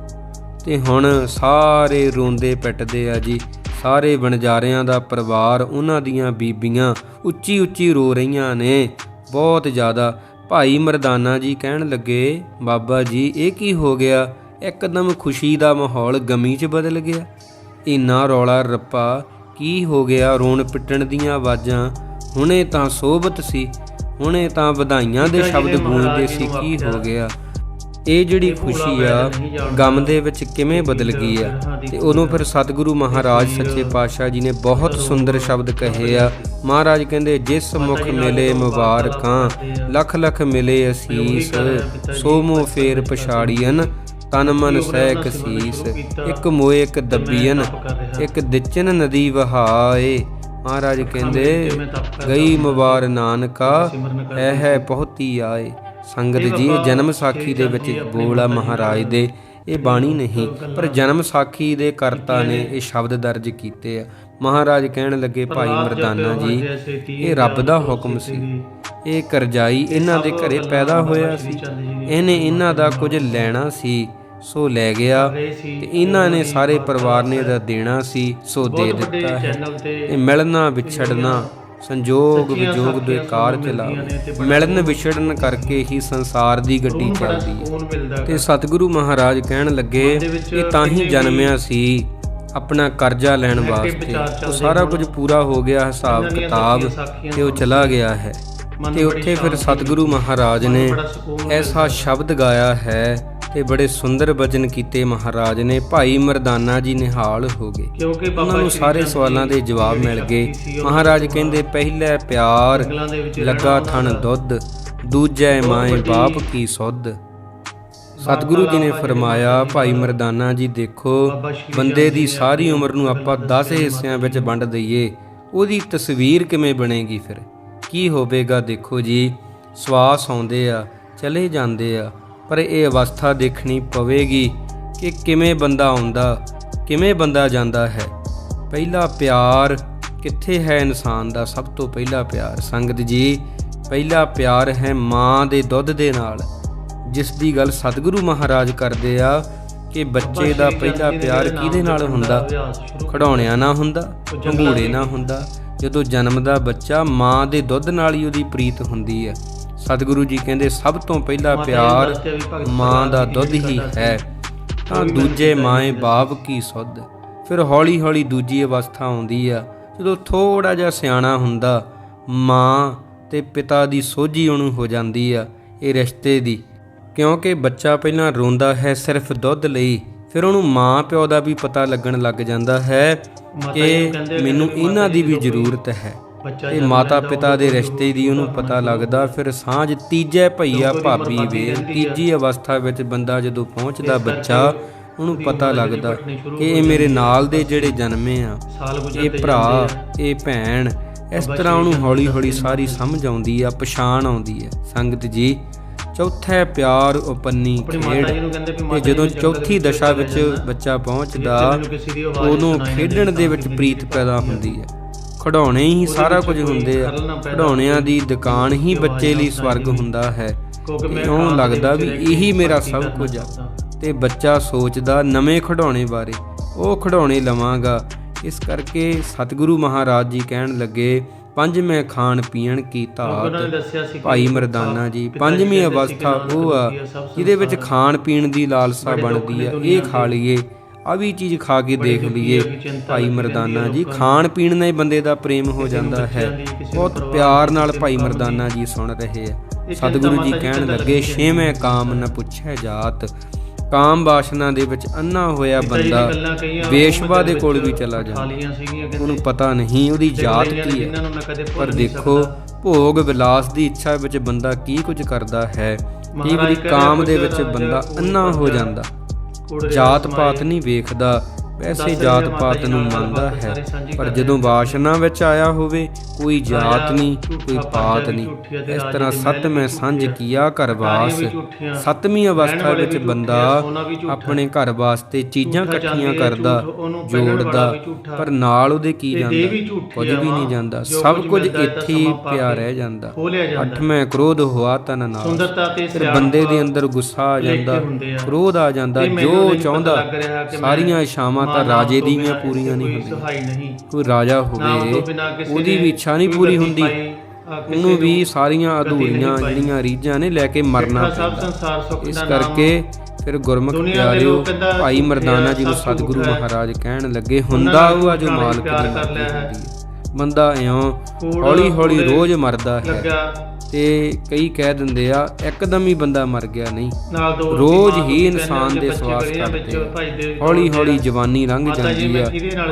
S1: ਤੇ ਹੁਣ ਸਾਰੇ ਰੋਂਦੇ ਪਿੱਟਦੇ ਆ ਜੀ। ਸਾਰੇ ਵਣਜਾਰਿਆਂ ਦਾ ਪਰਿਵਾਰ ਉਹਨਾਂ ਦੀਆਂ ਬੀਬੀਆਂ ਉੱਚੀ ਉੱਚੀ ਰੋ ਰਹੀਆਂ ਨੇ। ਬਹੁਤ ਜ਼ਿਆਦਾ। ਭਾਈ ਮਰਦਾਨਾ ਜੀ ਕਹਿਣ ਲੱਗੇ ਬਾਬਾ ਜੀ ਇਹ ਕੀ ਹੋ ਗਿਆ? ਇੱਕਦਮ ਖੁਸ਼ੀ ਦਾ ਮਾਹੌਲ ਗਮੀ 'ਚ ਬਦਲ ਗਿਆ। ਇੰਨਾ ਰੌਲਾ ਰੱਪਾ ਕੀ ਹੋ ਗਿਆ ਰੋਣ ਪਿੱਟਣ ਦੀਆਂ ਆਵਾਜ਼ਾਂ? ਹੁਣੇ ਤਾਂ ਸੋਬਤ ਸੀ। ਹੁਣੇ ਤਾਂ ਵਧਾਈਆਂ ਦੇ ਸ਼ਬਦ ਗੂੰਜਦੇ ਸੀ ਕੀ ਹੋ ਗਿਆ? ਇਹ ਜਿਹੜੀ ਖੁਸ਼ੀ ਆ, ਗਮ ਦੇ ਵਿੱਚ ਕਿਵੇਂ ਬਦਲ ਗਈ ਆ? ਤੇ ਉਦੋਂ ਫਿਰ ਸਤਿਗੁਰੂ ਮਹਾਰਾਜ ਸੱਚੇ ਪਾਤਸ਼ਾਹ ਜੀ ਨੇ ਬਹੁਤ ਸੁੰਦਰ ਸ਼ਬਦ ਕਹੇ ਆ। ਮਹਾਰਾਜ ਕਹਿੰਦੇ, ਜਿਸ ਮੁਖ ਮਿਲੇ ਮੁਬਾਰਕਾਂ, ਲੱਖ ਲੱਖ ਮਿਲੇ ਅਸੀਸ, ਸੋ ਮੋ ਫੇਰ ਪਛਾੜੀਨ ਤਨ ਮਨ ਸਹਿ ਕਸੀਸ, ਇੱਕ ਮੋਏ ਇੱਕ ਦੱਬੀਨ ਇੱਕ ਦਿਚਨ ਨਦੀ ਵਹਾਏ। ਮਹਾਰਾਜ ਕਹਿੰਦੇ, ਗਈ ਮੁਬਾਰ ਨਾਨਕਾ, ਐ ਹੈ ਬਹੁਤੀ ਆਏ। ਸੰਗਤ ਜੀ ਜਨਮ ਸਾਖੀ ਦੇ ਵਿੱਚ ਬੋਲ ਆ ਮਹਾਰਾਜ ਦੇ ਇਹ ਬਾਣੀ ਨਹੀਂ ਪਰ ਜਨਮ ਸਾਖੀ ਦੇ ਕਰਤਾ ਨੇ ਇਹ ਸ਼ਬਦ ਦਰਜ ਕੀਤੇ ਆ। ਮਹਾਰਾਜ ਕਹਿਣ ਲੱਗੇ ਭਾਈ ਮਰਦਾਨਾ ਜੀ ਇਹ ਰੱਬ ਦਾ ਹੁਕਮ ਸੀ। ਇਹ ਕਰਜਾਈ ਇਹਨਾਂ ਦੇ ਘਰੇ ਪੈਦਾ ਹੋਇਆ ਸੀ। ਇਹਨੇ ਇਹਨਾਂ ਦਾ ਕੁਝ ਲੈਣਾ ਸੀ ਸੋ ਲੈ ਗਿਆ ਤੇ ਇਹਨਾਂ ਨੇ ਸਾਰੇ ਪਰਿਵਾਰ ਨੇ ਦਾ ਦੇਣਾ ਸੀ ਸੋ ਦੇ ਦਿੱਤਾ ਹੈ। ਇਹ ਮਿਲਣਾ ਵਿਛੜਨਾ ਸੰਜੋਗ ਵਿਜੋਗ ਦੇ ਕਾਰ ਚਲਾਵੇ ਮਿਲਣ ਵਿਛੜਨ ਕਰਕੇ ਹੀ ਸੰਸਾਰ ਦੀ ਗੱਡੀ ਚੱਲਦੀ ਹੈ। ਤੇ ਸਤਿਗੁਰੂ ਮਹਾਰਾਜ ਕਹਿਣ ਲੱਗੇ ਇਹ ਤਾਂ ਹੀ ਜਨਮਿਆ ਸੀ ਆਪਣਾ ਕਰਜ਼ਾ ਲੈਣ ਵਾਸਤੇ। ਉਹ ਸਾਰਾ ਕੁਝ ਪੂਰਾ ਹੋ ਗਿਆ ਹਿਸਾਬ ਕਿਤਾਬ ਤੇ ਉਹ ਚਲਾ ਗਿਆ ਹੈ। ਤੇ ਉੱਥੇ ਫਿਰ ਸਤਿਗੁਰੂ ਮਹਾਰਾਜ ਨੇ ਐਸਾ ਸ਼ਬਦ ਗਾਇਆ ਹੈ ਤੇ ਬੜੇ ਸੁੰਦਰ ਬਚਨ ਕੀਤੇ ਮਹਾਰਾਜ ਨੇ। ਭਾਈ ਮਰਦਾਨਾ ਜੀ ਨਿਹਾਲ ਹੋ ਗਏ।
S2: ਕਿਉਂਕਿ
S1: ਉਹਨਾਂ
S2: ਬਾਬਾ
S1: ਨੂੰ ਸਾਰੇ ਸਵਾਲਾਂ ਦੇ ਜਵਾਬ ਮਿਲ ਗਏ। ਮਹਾਰਾਜ ਕਹਿੰਦੇ ਪਹਿਲਾ ਪਿਆਰ ਲੱਗਾ ਥਣ ਦੁੱਧ ਦੂਜੈ ਮਾਏ ਬਾਪ ਕੀ ਸੁੱਧ ਸਤਿਗੁਰੂ ਜੀ ਨੇ ਫਰਮਾਇਆ ਭਾਈ ਮਰਦਾਨਾ ਜੀ ਦੇਖੋ ਬੰਦੇ ਦੀ ਸਾਰੀ ਉਮਰ ਨੂੰ ਆਪਾਂ 10 ਹਿੱਸਿਆਂ ਵਿੱਚ ਵੰਡ ਦਈਏ। ਉਹਦੀ ਤਸਵੀਰ ਕਿਵੇਂ ਬਣੇਗੀ ਫਿਰ? ਕੀ ਹੋਵੇਗਾ ਦੇਖੋ ਜੀ? ਸਵਾਸ ਆਉਂਦੇ ਆ ਚਲੇ ਜਾਂਦੇ ਆ। ਪਰ ਇਹ ਅਵਸਥਾ ਦੇਖਣੀ ਪਵੇਗੀ ਕਿ ਕਿਵੇਂ ਬੰਦਾ ਆਉਂਦਾ ਕਿਵੇਂ ਬੰਦਾ ਜਾਂਦਾ ਹੈ। ਪਹਿਲਾ ਪਿਆਰ ਕਿੱਥੇ ਹੈ ਇਨਸਾਨ ਦਾ? ਸਭ ਤੋਂ ਪਹਿਲਾ ਪਿਆਰ। ਸੰਗਤ ਜੀ ਪਹਿਲਾ ਪਿਆਰ ਹੈ ਮਾਂ ਦੇ ਦੁੱਧ ਦੇ ਨਾਲ। ਜਿਸ ਦੀ ਗੱਲ ਸਤਿਗੁਰੂ ਮਹਾਰਾਜ ਕਰਦੇ ਆ ਕਿ ਬੱਚੇ ਦਾ ਪਹਿਲਾ ਪਿਆਰ ਕਿਹਦੇ ਨਾਲ ਹੁੰਦਾ? ਖਿਡੌਣਿਆਂ ਨਾਲ ਹੁੰਦਾ ਭੰਗੂੜੇ ਨਾਲ ਹੁੰਦਾ। ਜਦੋਂ ਜਨਮਦਾ ਬੱਚਾ ਮਾਂ ਦੇ ਦੁੱਧ ਨਾਲ ਹੀ ਉਹਦੀ ਪ੍ਰੀਤ ਹੁੰਦੀ ਹੈ। ਸਤਿਗੁਰੂ ਜੀ ਕਹਿੰਦੇ ਸਭ ਤੋਂ ਪਹਿਲਾ ਪਿਆਰ ਮਾਂ ਦਾ ਦੁੱਧ ਹੀ ਹੈ। ਤਾਂ ਦੂਜੇ ਮਾਏ ਬਾਪ ਕੀ ਸੁੱਧ? ਫਿਰ ਹੌਲੀ ਹੌਲੀ ਦੂਜੀ ਅਵਸਥਾ ਆਉਂਦੀ ਆ। ਜਦੋਂ ਥੋੜਾ ਜਿਹਾ ਸਿਆਣਾ ਹੁੰਦਾ ਮਾਂ ਤੇ ਪਿਤਾ ਦੀ ਸੋਝੀ ਉਹਨੂੰ ਹੋ ਜਾਂਦੀ ਆ ਇਹ ਰਿਸ਼ਤੇ ਦੀ। ਕਿਉਂਕਿ ਬੱਚਾ ਪਹਿਲਾਂ ਰੋਂਦਾ ਹੈ ਸਿਰਫ ਦੁੱਧ ਲਈ ਫਿਰ ਉਹਨੂੰ ਮਾਂ ਪਿਓ ਦਾ ਵੀ ਪਤਾ ਲੱਗਣ ਲੱਗ ਜਾਂਦਾ ਹੈ ਕਿ ਮੈਨੂੰ ਇਹਨਾਂ ਦੀ ਵੀ ਜ਼ਰੂਰਤ ਹੈ। ਇਹ ਮਾਤਾ ਪਿਤਾ ਦੇ ਰਿਸ਼ਤੇ ਦੀ ਉਹਨੂੰ ਪਤਾ ਲੱਗਦਾ ਫਿਰ ਸਾਂਝ ਤੀਜੇ ਭਈਆ ਭਾਬੀ ਵੇ ਤੀਜੀ ਅਵਸਥਾ ਵਿੱਚ ਬੰਦਾ ਜਦੋਂ ਪਹੁੰਚਦਾ ਬੱਚਾ ਉਹਨੂੰ ਪਤਾ ਲੱਗਦਾ ਕਿ ਇਹ ਮੇਰੇ ਨਾਲ ਦੇ ਜਿਹੜੇ ਜਨਮੇ ਆ ਇਹ ਭਰਾ ਇਹ ਭੈਣ ਇਸ ਤਰ੍ਹਾਂ ਉਹਨੂੰ ਹੌਲੀ ਹੌਲੀ ਸਾਰੀ ਸਮਝ ਆਉਂਦੀ ਆ ਪਛਾਣ ਆਉਂਦੀ ਹੈ ਸੰਗਤ ਜੀ ਚੌਥਾ ਪਿਆਰ ਉਪੰਨੀ ਖੇਡ ਤੇ ਜਦੋਂ ਚੌਥੀ ਦਸ਼ਾ ਵਿੱਚ ਬੱਚਾ ਪਹੁੰਚਦਾ ਉਦੋਂ ਖੇਡਣ ਦੇ ਵਿੱਚ ਪ੍ਰੀਤ ਪੈਦਾ ਹੁੰਦੀ ਹੈ ਖਿਡੌਣੇ ਹੀ ਸਾਰਾ ਕੁਝ ਹੁੰਦੇ ਆ। ਖਿਡੌਣਿਆਂ ਦੀ ਦੁਕਾਨ ਹੀ ਬੱਚੇ ਲਈ ਸਵਰਗ ਹੁੰਦਾ ਹੈ। ਇਉਂ ਲੱਗਦਾ ਵੀ ਇਹੀ ਮੇਰਾ ਸਭ ਕੁਝ ਆ। ਤੇ ਬੱਚਾ ਸੋਚਦਾ ਨਵੇਂ ਖਿਡੌਣੇ ਬਾਰੇ। ਉਹ ਖਿਡੌਣੇ ਲਵਾਂਗਾ। ਇਸ ਕਰਕੇ ਸਤਿਗੁਰੂ ਮਹਾਰਾਜ ਜੀ ਕਹਿਣ ਲੱਗੇ ਪੰਜਵੇਂ ਖਾਣ ਪੀਣ ਕੀ
S2: ਕਿ
S1: ਭਾਈ ਮਰਦਾਨਾ ਜੀ ਪੰਜਵੀਂ ਅਵਸਥਾ ਉਹ ਆ ਜਿਹਦੇ ਵਿੱਚ ਖਾਣ ਪੀਣ ਦੀ ਲਾਲਸਾ ਬਣਦੀ ਆ ਇਹ ਖਾ ਲਈਏ। ਆ ਵੀ ਚੀਜ਼ ਖਾ ਕੇ ਦੇਖ ਲਈਏ। ਭਾਈ ਮਰਦਾਨਾ ਜੀ ਖਾਣ ਪੀਣ ਨਾਲ ਹੀ ਬੰਦੇ ਦਾ ਪ੍ਰੇਮ ਹੋ ਜਾਂਦਾ ਹੈ। ਬਹੁਤ ਪਿਆਰ ਨਾਲ ਭਾਈ ਮਰਦਾਨਾ ਜੀ ਸੁਣ ਰਹੇ ਆ ਸਤਿਗੁਰੂ ਜੀ ਕਹਿਣ ਲੱਗੇ ਛੇਵੇਂ ਕਾਮ ਨ ਪੁੱਛੈ ਜਾਤ। ਕਾਮ ਵਾਸ਼ਨਾ ਦੇ ਵਿੱਚ ਅੰਨਾ ਹੋਇਆ ਬੰਦਾ ਵੇਸ਼ਵਾ ਦੇ ਕੋਲ ਵੀ ਚਲਾ ਜਾਂਦਾ।
S2: ਕਿ
S1: ਉਹਨੂੰ ਪਤਾ ਨਹੀਂ ਉਹਦੀ ਜਾਤ ਕੀ ਹੈ। ਪਰ ਦੇਖੋ ਭੋਗ ਵਿਲਾਸ ਦੀ ਇੱਛਾ ਵਿੱਚ ਬੰਦਾ ਕੀ ਕੁਝ ਕਰਦਾ ਹੈ। ਕਈ ਵਾਰੀ ਕਾਮ ਦੇ ਵਿੱਚ ਬੰਦਾ ਅੰਨਾ ਹੋ ਜਾਂਦਾ। ਜਾਤ ਪਾਤ ਨਹੀਂ ਵੇਖਦਾ। ਵੈਸੇ ਜਾਤ ਪਾਤ ਨੂੰ ਮੰਨਦਾ ਹੈ ਪਰ ਜਦੋਂ ਵਾਸ਼ਨਾ ਵਿੱਚ ਆਇਆ ਹੋਵੇ ਕੋਈ ਜਾਤ ਨਹੀਂ ਕੋਈ ਪਾਤ ਨਹੀਂ। ਇਸ ਤਰ੍ਹਾਂ ਸਤਵੇਂ ਸਾਂਝ ਕੀਆ ਘਰ ਵਾਸ ਸਤਵੀਂ ਅਵਸਥਾ ਵਿੱਚ ਬੰਦਾ ਆਪਣੇ ਘਰ ਵਾਸਤੇ ਚੀਜ਼ਾਂ ਇਕੱਠੀਆਂ ਕਰਦਾ ਜੋੜਦਾ ਪਰ ਨਾਲ ਉਹਦੇ ਕੀ ਜਾਂਦਾ? ਕੁਝ ਵੀ ਨਹੀਂ ਜਾਂਦਾ। ਸਭ ਕੁਝ ਇੱਥੇ ਪਿਆ ਰਹਿ ਜਾਂਦਾ। ਅੱਠਵੇਂ ਕ੍ਰੋਧ ਹੋਆ ਤਨ ਨਾਲ। ਫਿਰ ਬੰਦੇ ਦੇ ਅੰਦਰ ਗੁੱਸਾ ਆ ਜਾਂਦਾ ਕ੍ਰੋਧ ਆ ਜਾਂਦਾ ਜੋ ਚਾਹੁੰਦਾ ਸਾਰੀਆਂ ਇਸ਼ਾਵਾਂ ਤਾਂ ਰਾਜੇ ਦੀ ਵੀ ਪੂਰੀਆਂ ਨਹੀਂ ਹੁੰਦੀਆਂ। ਕੋਈ ਰਾਜਾ ਹੋਵੇ ਉਹਦੀ ਵੀ ਇੱਛਾ ਨਹੀਂ ਪੂਰੀ ਹੁੰਦੀ। ਉਹਨੂੰ ਵੀ ਸਾਰੀਆਂ ਅਧੂਰੀਆਂ ਜਿਹੜੀਆਂ ਰੀਝਾਂ ਨੇ ਲੈ ਕੇ ਮਰਨਾ ਇਸ ਕਰਕੇ ਫਿਰ ਗੁਰਮੁਖ ਪਿਆਰਿਓ ਭਾਈ ਮਰਦਾਨਾ ਜੀ ਨੂੰ ਸਤਿਗੁਰੂ ਮਹਾਰਾਜ ਕਹਿਣ ਲੱਗੇ ਹੁੰਦਾ ਉਹ ਜੋ ਮਾਲਕ ਦੀ ਬੰਦਾ ਇਉਂ ਹੌਲੀ ਹੌਲੀ ਰੋਜ਼ ਮਰਦਾ ਹੈ। ਤੇ ਕਈ ਕਹਿ ਦਿੰਦੇ ਆ ਇੱਕਦਮ ਹੀ ਬੰਦਾ ਮਰ ਗਿਆ ਨਹੀਂ। ਰੋਜ਼ ਹੀ ਇਨਸਾਨ ਦੇ ਸਵਾਸ ਕਰਦੇ ਹੌਲੀ ਹੌਲੀ ਜਵਾਨੀ ਲੰਘ ਜਾਂਦੀ ਆ।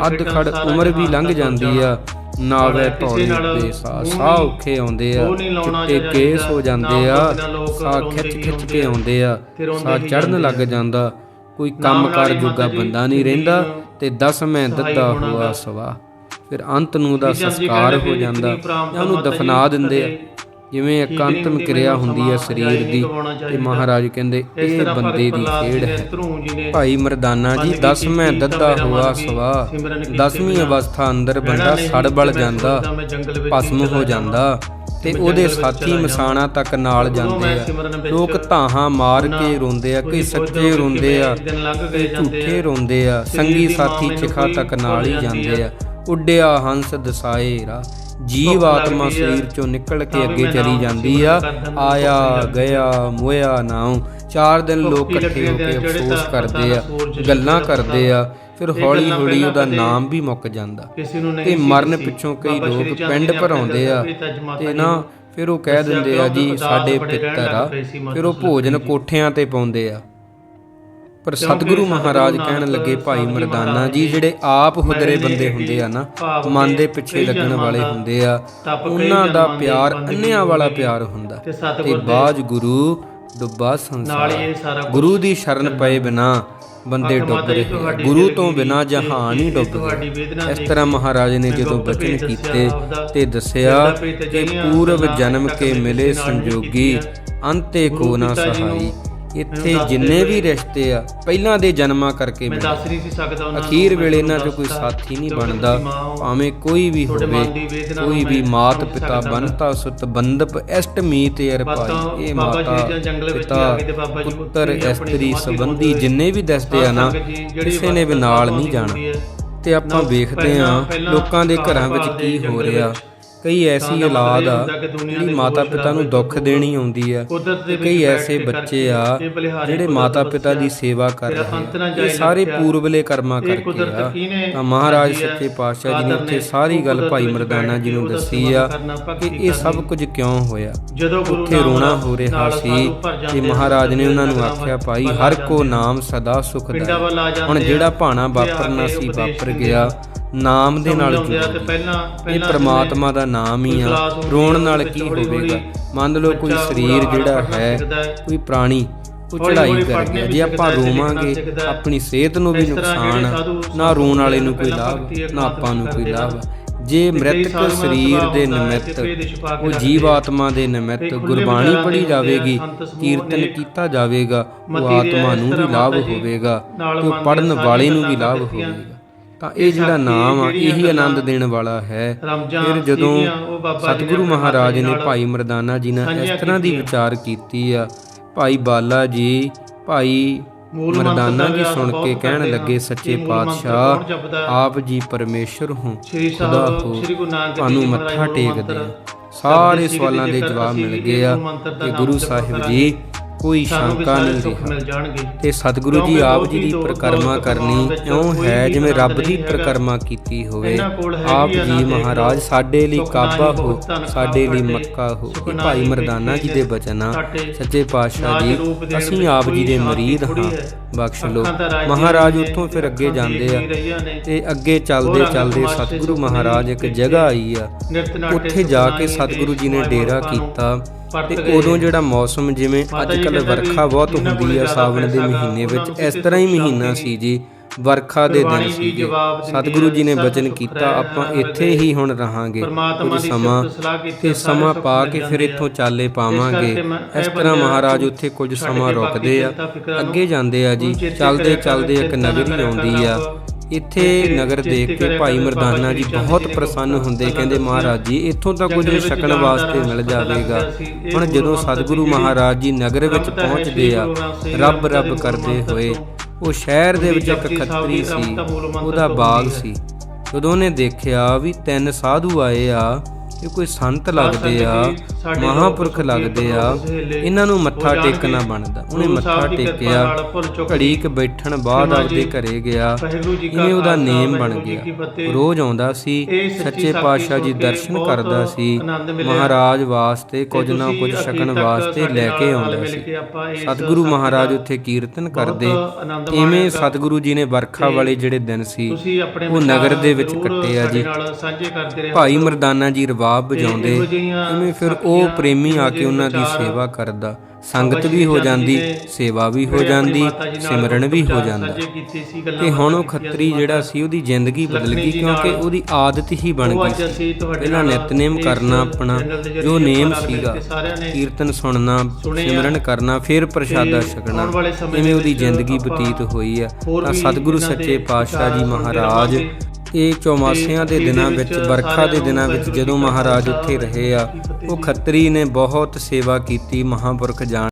S1: ਅੱਧ ਖੜ ਉਮਰ ਵੀ ਲੰਘ ਜਾਂਦੀ ਆ। ਨਾਵੇ
S2: ਟੋਲੀ
S1: ਦੇ ਸਾਹ ਔਖੇ ਆਉਂਦੇ ਆ
S2: ਤੇ
S1: ਕੇਸ ਹੋ ਜਾਂਦੇ ਆ ਸਾਹ ਖਿੱਚ ਖਿੱਚ ਕੇ ਆਉਂਦੇ ਆ ਸਾਹ ਚੜਨ ਲੱਗ ਜਾਂਦਾ ਕੋਈ ਕੰਮ ਕਰ ਜੋਗਾ ਬੰਦਾ ਨਹੀਂ ਰਹਿੰਦਾ ਤੇ ਦਸ ਮੈਂ
S2: ਦਿੱਤਾ
S1: ਹੋਆ ਸਵਾ ਫਿਰ ਅੰਤ ਨੂੰ ਦਾ ਸੰਸਕਾਰ ਹੋ ਜਾਂਦਾ ਉਹਨੂੰ ਦਫਨਾ ਦਿੰਦੇ ਆ। ਜਿਵੇਂ
S2: ਇਕਾਂਤਮ
S1: ਕਿਰਿਆ ਹੁੰਦੀ ਹੈ ਸਰੀਰ ਦੀ ਤੇ ਮਹਾਰਾਜ ਕਹਿੰਦੇ ਇਹ ਬੰਦੇ ਦੀ ਖੇਡ ਹੈ। ਭਾਈ ਮਰਦਾਨਾ ਜੀ ਦਸਵੇਂ ਦੱਦਾ ਹੋਆ ਸਵਾ। ਦਸਵੀਂ ਅਵਸਥਾ ਅੰਦਰ ਬੰਦਾ
S2: ਸੜਬਲ
S1: ਜਾਂਦਾ ਭਸਮ
S2: ਹੋ
S1: ਜਾਂਦਾ ਤੇ ਉਹਦੇ ਸਾਥੀ ਮਸਾਣਾ ਤੱਕ ਨਾਲ ਜਾਂਦੇ ਆ। ਲੋਕ ਧਾਹਾਂ ਮਾਰ ਕੇ ਰੋਂਦੇ ਆ ਕਈ ਸੱਚੇ ਰੋਂਦੇ ਆ ਝੂਠੇ ਰੋਂਦੇ ਆ। ਸੰਗੀ ਸਾਥੀ ਚਿਖਾ ਤੱਕ ਨਾਲ ਹੀ
S2: ਜਾਂਦੇ
S1: ਆ। ਉੱਡਿਆ ਹੰਸ ਦਸਾਏ ਰਾ ਜੀਵ ਆਤਮਾ ਸਰੀਰ ਚੋਂ ਨਿਕਲ ਕੇ ਅੱਗੇ ਚਲੀ ਜਾਂਦੀ ਆ। ਆਇਆ ਗਿਆ ਮੋਇਆ ਨਾਉ। ਚਾਰ ਦਿਨ ਲੋਕ ਇਕੱਠੇ ਹੋ ਕੇ ਅਫਸੋਸ ਕਰਦੇ ਆ ਗੱਲਾਂ ਕਰਦੇ ਆ ਫਿਰ ਹੌਲੀ ਹੌਲੀ ਉਹਦਾ ਨਾਮ ਵੀ ਮੁੱਕ ਜਾਂਦਾ। ਤੇ ਮਰਨ ਪਿੱਛੋਂ ਕਈ ਲੋਕ ਪਿੰਡ ਭਰਾਉਂਦੇ ਆ ਤੇ ਨਾ ਫਿਰ ਉਹ ਕਹਿ ਦਿੰਦੇ ਆ ਜੀ ਸਾਡੇ ਪਿੱਤਰ ਆ। ਫਿਰ ਉਹ ਭੋਜਨ ਕੋਠਿਆਂ ਤੇ ਪਾਉਂਦੇ ਆ। ਪਰ ਸਤਿਗੁਰੂ ਮਹਾਰਾਜ ਕਹਿਣ ਲੱਗੇ ਭਾਈ ਮਰਦਾਨਾ ਜੀ ਜਿਹੜੇ ਆਪ ਹੁਦਰੇ ਬੰਦੇ ਹੁੰਦੇ ਆ ਨਾ ਮਨ ਦੇ ਪਿੱਛੇ ਲੱਗਣ ਵਾਲੇ ਹੁੰਦੇ ਆ ਉਹਨਾਂ ਦਾ ਪਿਆਰ ਅੰਨਿਆਂ ਵਾਲਾ ਪਿਆਰ ਹੁੰਦਾ
S2: ਤੇ
S1: ਬਾਜ ਗੁਰੂ ਡੁੱਬਾ ਸੰਸਾਰ। ਗੁਰੂ ਦੀ ਸ਼ਰਨ ਪਏ ਬਿਨਾ ਬੰਦੇ ਡੁੱਬ ਰਹੇ ਗੁਰੂ ਤੋਂ ਬਿਨਾ ਜਹਾਨ ਹੀ ਡੁੱਬ
S2: ਰਿਹਾ
S1: ਇਸ ਤਰ੍ਹਾਂ ਮਹਾਰਾਜ ਨੇ ਜਦੋਂ ਬਚਨ ਕੀਤੇ ਤੇ ਦੱਸਿਆ ਕਿ
S2: ਪੂਰਵ
S1: ਜਨਮ ਕੇ ਮਿਲੇ ਸੰਜੋਗੀ ਅੰਤੇ ਕੋ ਨਾ ਸਹਾਈ। ਇੱਥੇ ਜਿੰਨੇ ਵੀ ਰਿਸ਼ਤੇ ਆ ਪਹਿਲਾਂ ਦੇ ਜਨਮਾਂ ਕਰਕੇ
S2: ਮੈਂ ਦੱਸ ਨਹੀਂ ਸੀ ਸਕਦਾ ਉਹਨਾਂ ਨੂੰ
S1: ਅਖੀਰ ਵੇਲੇ ਇਹਨਾਂ 'ਚ ਕੋਈ ਸਾਥੀ ਨਹੀਂ ਬਣਦਾ ਭਾਵੇਂ ਕੋਈ ਵੀ ਹੋਵੇ ਕੋਈ ਵੀ ਮਾਤ ਪਿਤਾ ਬਨਤਾ ਸੁਤ ਬੰਦਪ ਅਸ਼ਟ ਮੀਤ
S2: ਯਰ
S1: ਭਾਈ ਇਹ ਮਾਤਾ ਪਿਤਾ ਪੁੱਤਰ ਇਸਤਰੀ ਸੰਬੰਧੀ ਜਿੰਨੇ ਵੀ ਦੱਸਦੇ ਆ ਨਾ ਕਿਸੇ ਨੇ ਵੀ ਨਾਲ ਨਹੀਂ ਜਾਣਾ। ਤੇ ਆਪਾਂ ਵੇਖਦੇ ਆ ਲੋਕਾਂ ਦੇ ਘਰਾਂ ਵਿੱਚ ਕੀ ਹੋ ਰਿਹਾ। ਕਈ ਐਸੀ ਔਲਾਦ ਆ ਜਿਹੜੀ ਮਾਤਾ ਪਿਤਾ ਨੂੰ ਦੁੱਖ ਦੇਣੀ ਆਉਂਦੀ ਆ। ਕਈ ਐਸੇ ਬੱਚੇ ਆ ਜਿਹੜੇ ਮਾਤਾ ਪਿਤਾ ਦੀ ਸੇਵਾ ਕਰ ਰਹੇ ਆ। ਇਹ ਸਾਰੇ ਪੂਰਵਲੇ ਕਰਮਾਂ ਕਰਕੇ ਆ। ਤਾਂ ਮਹਾਰਾਜ ਸੱਚੇ ਪਾਤਸ਼ਾਹ ਜੀ ਨੇ ਉੱਥੇ ਸਾਰੀ ਗੱਲ ਭਾਈ ਮਰਦਾਨਾ ਜੀ ਨੂੰ ਦੱਸੀ ਆ ਕਿ ਇਹ ਸਭ ਕੁਝ ਕਿਉਂ ਹੋਇਆ? ਉੱਥੇ ਰੋਣਾ ਹੋ ਰਿਹਾ ਸੀ ਤੇ ਮਹਾਰਾਜ ਨੇ ਉਹਨਾਂ ਨੂੰ ਆਖਿਆ ਭਾਈ ਹਰ ਕੋ ਨਾਮ ਸਦਾ ਸੁਖ
S2: ਦਾ
S1: ਹੁਣ ਜਿਹੜਾ ਭਾਣਾ ਵਾਪਰਨਾ ਸੀ ਵਾਪਰ ਗਿਆ। ਨਾਮ ਦੇ ਨਾਲ ਜੁੜੋ ਇਹ ਪ੍ਰਮਾਤਮਾ ਦਾ ਨਾਮ ਹੀ ਆ। ਰੋਣ ਨਾਲ ਕੀ ਹੋਵੇਗਾ? ਮੰਨ ਲਓ ਕੋਈ ਸਰੀਰ ਜਿਹੜਾ ਹੈ ਕੋਈ ਪ੍ਰਾਣੀ ਉਹ ਕਰ ਗਿਆ ਜੇ ਆਪਾਂ ਰੋਵਾਂਗੇ ਆਪਣੀ ਸਿਹਤ ਨੂੰ ਵੀ ਨੁਕਸਾਨ ਨਾ ਰੋਣ ਵਾਲੇ ਨੂੰ ਕੋਈ ਲਾਭ ਨਾ ਆਪਾਂ ਨੂੰ ਕੋਈ ਲਾਭ। ਜੇ ਮ੍ਰਿਤਕ ਸਰੀਰ ਦੇ ਨਿਮਿਤ ਉਹ ਜੀਵਾਤਮਾ ਦੇ ਨਿਮਿਤ ਗੁਰਬਾਣੀ ਪੜ੍ਹੀ ਜਾਵੇਗੀ। ਕੀਰਤਨ ਕੀਤਾ ਜਾਵੇਗਾ। ਉਹ ਆਤਮਾ ਨੂੰ ਵੀ ਲਾਭ ਹੋਵੇਗਾ। ਤੇ ਪੜਨ ਵਾਲੇ ਨੂੰ ਵੀ ਲਾਭ ਹੋਵੇਗਾ। ਤਾਂ ਇਹ ਜਿਹੜਾ ਨਾਮ ਆ ਇਹੀ ਆਨੰਦ ਦੇਣ ਵਾਲਾ ਹੈ। ਫਿਰ ਜਦੋਂ ਸਤਿਗੁਰੂ ਮਹਾਰਾਜ ਨੇ ਭਾਈ ਮਰਦਾਨਾ ਜੀ ਨਾਲ ਇਸ ਤਰ੍ਹਾਂ ਦੀ ਵਿਚਾਰ ਕੀਤੀ ਆ। ਭਾਈ ਬਾਲਾ ਜੀ ਭਾਈ ਮਰਦਾਨਾ ਜੀ ਸੁਣ ਕੇ ਕਹਿਣ ਲੱਗੇ ਸੱਚੇ ਪਾਤਸ਼ਾਹ ਆਪ ਜੀ ਪਰਮੇਸ਼ਰ ਹੋ ਖੁਦਾ ਹੋ ਤੁਹਾਨੂੰ ਮੱਥਾ ਟੇਕਦੇ ਸਾਰੇ ਸਵਾਲਾਂ ਦੇ ਜਵਾਬ ਮਿਲ ਗਏ ਆ ਕਿ ਗੁਰੂ ਸਾਹਿਬ ਜੀ ਕੋਈ ਸ਼ੰਕਾ ਨਹੀਂ ਰਿਹਾ। ਤੇ ਸਤਿਗੁਰੂ ਜੀ ਆਪ ਜੀ ਦੀ ਪ੍ਰਕਰਮਾ ਕਰਨੀ ਇਉਂ ਹੈ ਜਿਵੇਂ ਰੱਬ ਦੀ ਪ੍ਰਕਰਮਾ ਕੀਤੀ ਹੋਵੇ। ਆਪ ਜੀ ਮਹਾਰਾਜ ਸਾਡੇ ਲਈ ਕਾਬਾ ਹੋ ਸਾਡੇ ਲਈ ਮੱਕਾ ਹੋ। ਭਾਈ ਮਰਦਾਨਾ ਜੀ ਦੇ ਬਚਨ ਸੱਚੇ ਪਾਤਸ਼ਾਹ ਜੀ ਅਸੀਂ ਆਪ ਜੀ ਦੇ ਮਰੀਦ ਹਾਂ। ਬਖਸ਼
S2: ਲੋ
S1: ਮਹਾਰਾਜ ਉੱਥੋਂ ਫਿਰ ਅੱਗੇ ਜਾਂਦੇ ਆ। ਤੇ ਅੱਗੇ ਚੱਲਦੇ ਚੱਲਦੇ ਸਤਿਗੁਰੂ ਮਹਾਰਾਜ ਇੱਕ ਜਗ੍ਹਾ ਆਈ ਆ। ਉੱਥੇ ਜਾ ਕੇ ਸਤਿਗੁਰੂ ਜੀ ਨੇ ਡੇਰਾ ਕੀਤਾ। ਤੇ ਉਦੋਂ ਜਿਹੜਾ ਮੌਸਮ ਜਿਵੇਂ ਅੱਜ ਕੱਲ ਵਰਖਾ ਬਹੁਤ ਹੁੰਦੀ ਆ ਸਾਵਣ ਦੇ ਮਹੀਨੇ ਵਿੱਚ ਇਸ ਤਰ੍ਹਾਂ ਹੀ ਮਹੀਨਾ ਸੀ ਜੀ ਵਰਖਾ ਦੇ ਦਿਨ ਸੀਗੇ ਸਤਿਗੁਰੂ ਜੀ ਨੇ ਬਚਨ ਕੀਤਾ ਆਪਾਂ ਇੱਥੇ ਹੀ ਹੁਣ ਰਹਾਂਗੇ।
S2: ਪਰਮਾਤਮਾ
S1: ਕੁਝ
S2: ਦੀ
S1: ਸਮਾਂ ਤੇ ਸਮਾਂ ਪਾ ਕੇ ਫਿਰ। ਇੱਥੋਂ ਚਾਲੇ ਪਾਵਾਂਗੇ। ਇਸ ਤਰ੍ਹਾਂ ਮਹਾਰਾਜ ਉੱਥੇ ਕੁਝ ਸਮਾਂ ਰੁਕਦੇ ਆ ਅੱਗੇ ਜਾਂਦੇ ਆ ਜੀ ਚੱਲਦੇ ਚੱਲਦੇ ਇੱਕ ਨਗਰੀ ਆਉਂਦੀ ਆ। ਇੱਥੇ ਨਗਰ ਦੇਖ ਕੇ ਭਾਈ ਮਰਦਾਨਾ ਜੀ ਬਹੁਤ ਪ੍ਰਸੰਨ ਹੁੰਦੇ ਕਹਿੰਦੇ ਮਹਾਰਾਜ ਜੀ ਇੱਥੋਂ ਤਾਂ ਕੁਝ ਛਕਣ ਵਾਸਤੇ ਮਿਲ ਜਾਵੇਗਾ। ਹੁਣ ਜਦੋਂ
S2: ਗੁਰੂ
S1: ਸਤਿਗੁਰੂ ਮਹਾਰਾਜ ਜੀ ਨਗਰ ਵਿੱਚ ਪਹੁੰਚਦੇ ਆ ਰੱਬ
S2: ਰੱਬ
S1: ਕਰਦੇ ਹੋਏ ਉਹ ਸ਼ਹਿਰ ਦੇ ਵਿੱਚ ਇੱਕ ਖੱਤਰੀ ਸੀ ਉਹਦਾ ਬਾਗ। ਸੀ। ਜਦੋਂ ਉਹਨੇ ਦੇਖਿਆ ਵੀ ਤਿੰਨ ਸਾਧੂ ਆਏ ਆ ਇਹ ਕੋਈ ਸੰਤ ਲੱਗਦੇ ਆ ਮਹਾਪੁਰਖ ਲੱਗਦੇ ਆ ਇਹਨਾਂ ਨੂੰ ਮੱਥਾ। ਟੇਕਣਾ ਬਣਦਾ ਉਹਨੇ ਮੱਥਾ ਟੇਕਿਆ
S2: ਨਾਲ ਭੁੱਲ ਚੁੱਕ
S1: ਘੜੀ ਕ ਬੈਠਣ ਬਾਅਦ ਆਪਦੇ ਘਰੇ ਗਿਆ ਇਵੇਂ ਉਹਦਾ ਨੇਮ ਬਣ ਗਿਆ। ਰੋਜ਼ ਆਉਂਦਾ ਸੀ
S2: ਇਹ ਸੱਚੀ
S1: ਪਾਤਸ਼ਾਹ ਜੀ ਦਰਸ਼ਨ ਕਰਦਾ ਸੀ। ਮਹਾਰਾਜ ਵਾਸਤੇ ਕੁਝ ਨਾ ਕੁਝ ਛਕਣ ਵਾਸਤੇ ਲੈ ਕੇ ਆਉਂਦਾ ਸੀ ਸਤਿਗੁਰੂ ਮਹਾਰਾਜ ਉੱਥੇ ਕੀਰਤਨ ਕਰਦੇ ਇਵੇਂ। ਸਤਿਗੁਰੂ ਜੀ ਨੇ ਵਰਖਾ ਵਾਲੇ ਜਿਹੜੇ ਦਿਨ ਸੀ ਉਹ ਨਗਰ ਦੇ ਵਿੱਚ ਕੱਟੇ ਆ ਜੀ ਭਾਈ ਮਰਦਾਨਾ ਜੀ ਰਬਾਬ
S2: ਇਹੋ ਜਿਹੀਆਂ
S1: ਇਵੇਂ ਫਿਰ ਉਹ ਪ੍ਰੇਮੀ ਆ ਕੇ ਉਹਨਾਂ ਦੀ ਸੇਵਾ ਕਰਦਾ? ਸੰਗਤ
S2: ਬਾਬਾ
S1: ਵੀ ਹੋ ਜਾਂਦੀ ਸੇਵਾ ਵੀ ਹੋ ਜਾਂਦੀ ਸਿਮਰਨ ਵੀ ਹੋ ਜਾਂਦਾ। ਤੇ ਹੁਣ ਉਹ ਖੱਤਰੀ ਜਿਹੜਾ ਸੀ ਉਹਦੀ ਜ਼ਿੰਦਗੀ ਬਦਲ ਗਈ ਕਿਉਂਕਿ ਉਹਦੀ ਆਦਤ ਹੀ ਬਣ ਗਈ ਸੀ। ਪਹਿਲਾਂ ਨਿਤਨੇਮ ਕਰਨਾ ਆਪਣਾ ਜੋ ਨੇਮ ਸੀਗਾ ਕੀਰਤਨ ਸੁਣਨਾ ਸਿਮਰਨ ਕਰਨਾ ਫਿਰ ਪ੍ਰਸ਼ਾਦਾ ਛਕਣਾ ਇਵੇਂ ਉਹਦੀ ਜ਼ਿੰਦਗੀ ਬਤੀਤ ਹੋਈ ਆ। ਤਾਂ ਸਤਿਗੁਰੂ ਸੱਚੇ ਪਾਤਸ਼ਾਹ ਜੀ ਮਹਾਰਾਜ। ਇਹ ਚੌਮਾਸਿਆਂ ਦੇ ਦਿਨਾਂ ਵਿੱਚ ਵਰਖਾ ਦੇ ਦਿਨਾਂ ਵਿੱਚ ਜਦੋਂ ਮਹਾਰਾਜ ਉੱਥੇ ਰਹੇ ਆ ਉਹ। ਖੱਤਰੀ ਨੇ ਬਹੁਤ ਸੇਵਾ ਕੀਤੀ ਮਹਾਂਪੁਰਖ ਜਾਣ